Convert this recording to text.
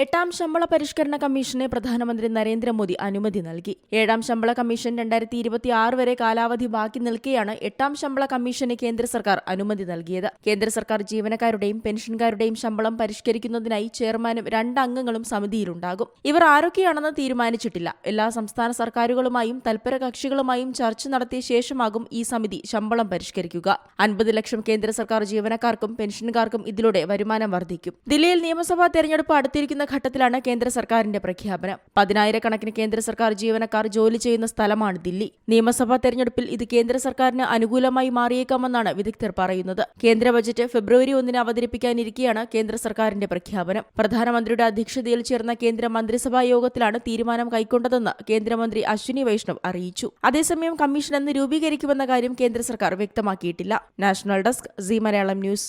എട്ടാം ശമ്പള പരിഷ്കരണ കമ്മീഷന് പ്രധാനമന്ത്രി നരേന്ദ്രമോദി അനുമതി നൽകി. ഏഴാം ശമ്പള കമ്മീഷൻ രണ്ടായിരത്തി ഇരുപത്തി ആറ് വരെ കാലാവധി ബാക്കി നിൽക്കെയാണ് എട്ടാം ശമ്പള കമ്മീഷന് കേന്ദ്ര സർക്കാർ അനുമതി നൽകിയത്. കേന്ദ്ര സർക്കാർ ജീവനക്കാരുടെയും പെൻഷൻകാരുടെയും ശമ്പളം പരിഷ്കരിക്കുന്നതിനായി ചെയർമാനും രണ്ട് അംഗങ്ങളും സമിതിയിലുണ്ടാകും. ഇവർ ആരൊക്കെയാണെന്ന് തീരുമാനിച്ചിട്ടില്ല. എല്ലാ സംസ്ഥാന സർക്കാരുകളുമായും തൽപര കക്ഷികളുമായും ചർച്ച നടത്തിയ ശേഷമാകും ഈ സമിതി ശമ്പളം പരിഷ്കരിക്കുക. അൻപത് ലക്ഷം കേന്ദ്ര സർക്കാർ ജീവനക്കാർക്കും പെൻഷൻകാർക്കും ഇതിലൂടെ വരുമാനം വർദ്ധിക്കും. ദില്ലിയിൽ നിയമസഭാ തെരഞ്ഞെടുപ്പ് അടുത്തിരിക്കുന്ന ഘട്ടത്തിലാണ് കേന്ദ്ര സർക്കാരിന്റെ പ്രഖ്യാപനം. പതിനായിരക്കണക്കിന് കേന്ദ്ര സർക്കാർ ജീവനക്കാർ ജോലി ചെയ്യുന്ന സ്ഥലമാണ് ദില്ലി. നിയമസഭാ തെരഞ്ഞെടുപ്പിൽ ഇത് കേന്ദ്ര സർക്കാരിന് അനുകൂലമായി മാറിയേക്കാമെന്നാണ് വിദഗ്ധർ പറയുന്നത്. കേന്ദ്ര ബജറ്റ് ഫെബ്രുവരി ഒന്നിന് അവതരിപ്പിക്കാനിരിക്കെയാണ് കേന്ദ്ര സർക്കാരിന്റെ പ്രഖ്യാപനം. പ്രധാനമന്ത്രിയുടെ അധ്യക്ഷതയിൽ ചേർന്ന കേന്ദ്ര മന്ത്രിസഭാ യോഗത്തിലാണ് തീരുമാനം കൈക്കൊണ്ടതെന്ന് കേന്ദ്രമന്ത്രി അശ്വിനി വൈഷ്ണവ് അറിയിച്ചു. അതേസമയം കമ്മീഷൻ എന്ന് രൂപീകരിക്കുമെന്ന കാര്യം കേന്ദ്ര സർക്കാർ വ്യക്തമാക്കിയിട്ടില്ല. National desk C Malayalam news